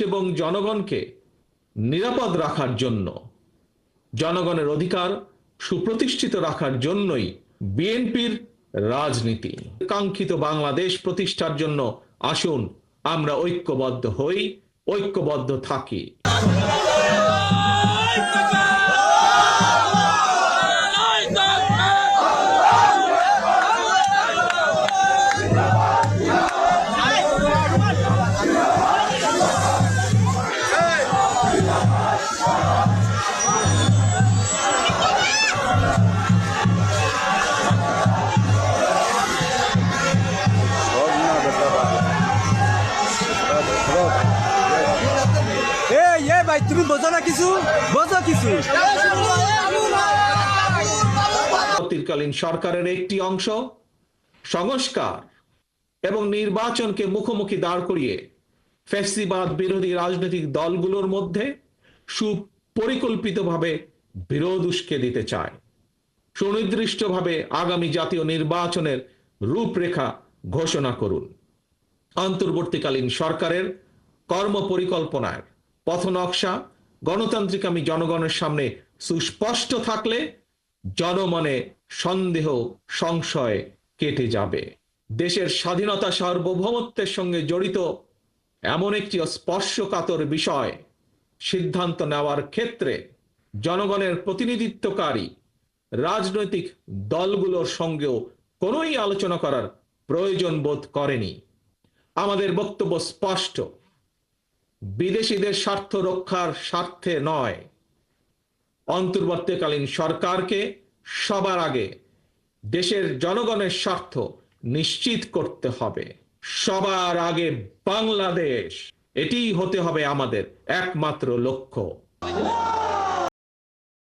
এবং জনগণকে নিরাপদ রাখার জন্য, জনগণের অধিকার সুপ্রতিষ্ঠিত রাখার জন্যই বিএনপির রাজনীতি। কাঙ্ক্ষিত বাংলাদেশ প্রতিষ্ঠার জন্য আসুন আমরা ঐক্যবদ্ধ হই, ঐক্যবদ্ধ থাকি। ভাই, তুমি বোঝো না কিছু? বোঝো কিছু? অন্তর্বর্তীকালীন সরকারের একটি অংশ, সংস্কার এবং নির্বাচনকে মুখোমুখি দাঁড় করিয়ে ফ্যাসিবাদ বিরোধী রাজনৈতিক দলগুলোর মধ্যে সুপরিকল্পিতভাবে বিরোধ উস্কে দিতে চায়। সুনির্দিষ্টভাবে আগামী জাতীয় নির্বাচনের রূপরেখা ঘোষণা করুন। অন্তর্বর্তীকালীন সরকারের কর্মপরিকল্পনার পথনকশা, গণতান্ত্রিক আমি জনগণের সামনে সুস্পষ্ট থাকলে জনমনে সন্দেহ, সংশয় কেটে যাবে। দেশের স্বাধীনতা সার্বভৌমত্বের সঙ্গে জড়িত এমন একটি স্পর্শকাতর বিষয় সিদ্ধান্ত নেওয়ার ক্ষেত্রে জনগণের প্রতিনিধিত্বকারী রাজনৈতিক দলগুলোর সঙ্গেও কোনোই আলোচনা করার প্রয়োজন বোধ করেনি। আমাদের বক্তব্য স্পষ্ট। বিদেশিদের স্বার্থ রক্ষার স্বার্থে নয়। অন্তর্বর্তীকালীন সরকারকে সবার আগে দেশের জনগণের স্বার্থ নিশ্চিত করতে হবে। সবার আগে বাংলাদেশ। এটি হতে হবে আমাদের একমাত্র লক্ষ্য।